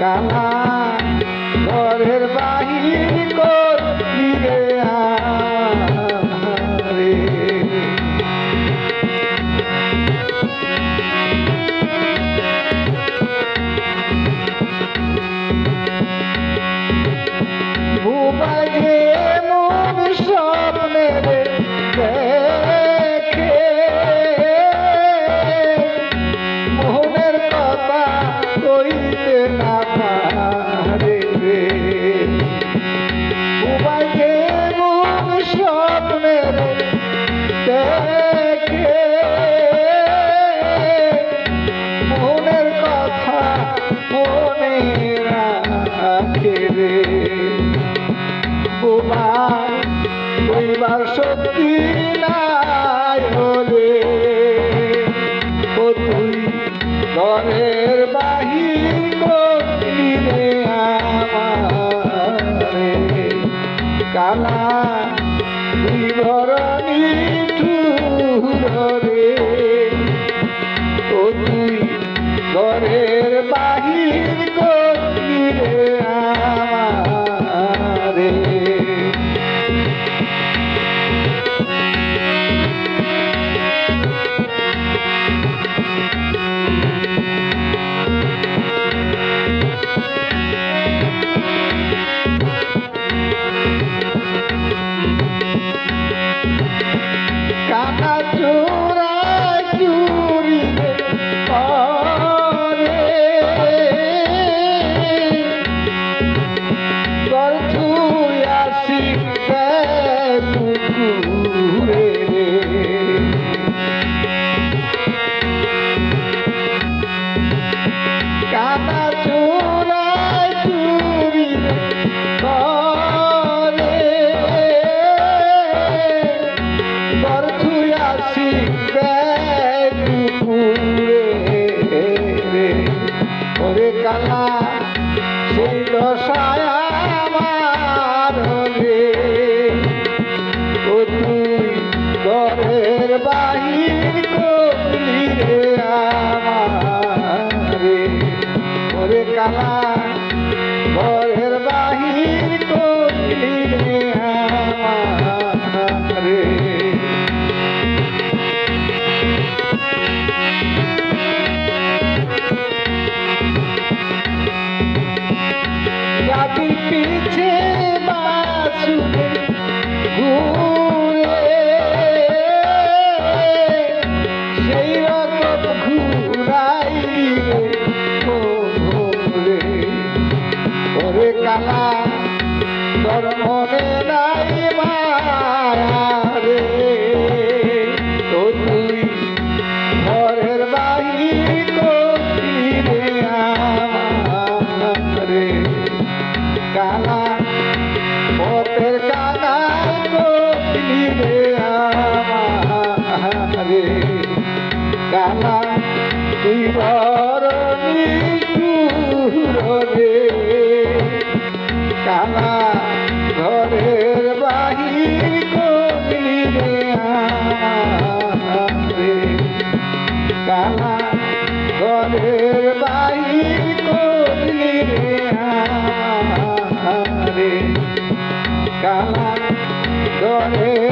কালা পরিবার শক্তি নাই হলে। তুই ঘরের বাহির করলি রে আমারে সেই দশায় আমার রে ও তুই ঘরের বাহির করলি রে আমারে ওরে কালা তোর মনে নাই মায়া রে তো তুই ঘরের বাহির করলি রে আমারে কালা পথের কালা করলি রে কালা তুই রে কালা ঘরের আমারে কালা ঘরের বাহির করলি রে কালা ঘরের